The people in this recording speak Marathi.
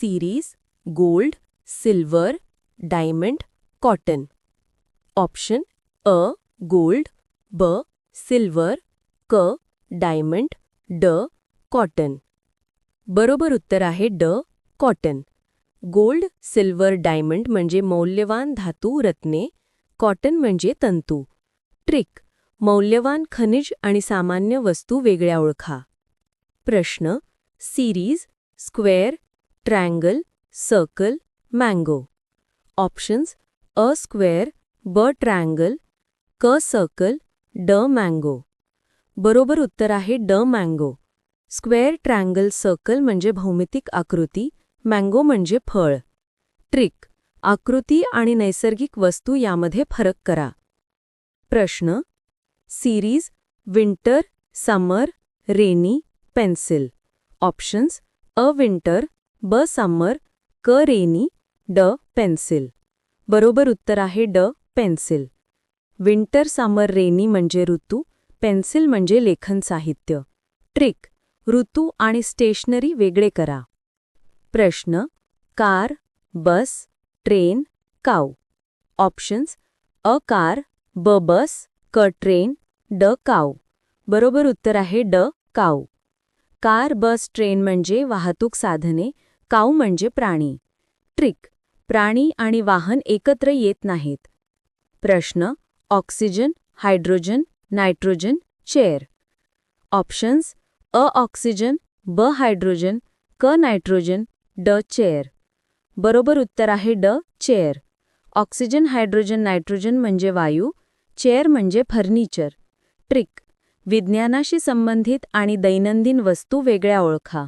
Series gold silver diamond cotton option अ गोल्ड ब सिल्वर क डायमंड ड कॉटन बरोबर उत्तर आहे ड कॉटन गोल्ड सिल्वर डायमंड म्हणजे मौल्यवान धातू रत्ने. कॉटन म्हणजे तंतू. ट्रिक मौल्यवान खनिज आणि सामान्य वस्तू वेगळ्या ओळखा. प्रश्न. Series square triangle circle mango. Options अ स्क्वेअर ब ट्रँगल क सर्कल ड मँगो. बरोबर उत्तर आहे ड मँगो. स्क्वेअर ट्रँगल सर्कल म्हणजे भौमितिक आकृती मँगो म्हणजे फळ. ट्रिक आकृती आणि नैसर्गिक वस्तू यामध्ये फरक करा. प्रश्न series winter summer rainy pencil. Options अ विंटर ब समर क रेनी ड पेन्सिल. बरोबर उत्तर आहे ड पेन्सिल. विंटर समर रेनी म्हणजे ऋतू पेन्सिल म्हणजे लेखन साहित्य. ट्रिक ऋतू आणि स्टेशनरी वेगळे करा. प्रश्न car bus train cow. Options अ कार ब बस क ट्रेन ड काऊ. बरोबर उत्तर आहे ड काऊ. कार बस ट्रेन म्हणजे वाहतूक साधने काऊ म्हणजे प्राणी. ट्रिक. प्राणी आणि वाहन एकत्र येत नाहीत. प्रश्न. Oxygen hydrogen nitrogen chair. Options. अ ऑक्सिजन ब हायड्रोजन क नायट्रोजन ड चेअर. बरोबर उत्तर आहे ड चेअर. ऑक्सिजन हायड्रोजन नायट्रोजन म्हणजे वायू चेअर म्हणजे फर्निचर. ट्रिक. विज्ञानाशी संबंधित आणि दैनंदिन वस्तू वेगळ्या ओळखा.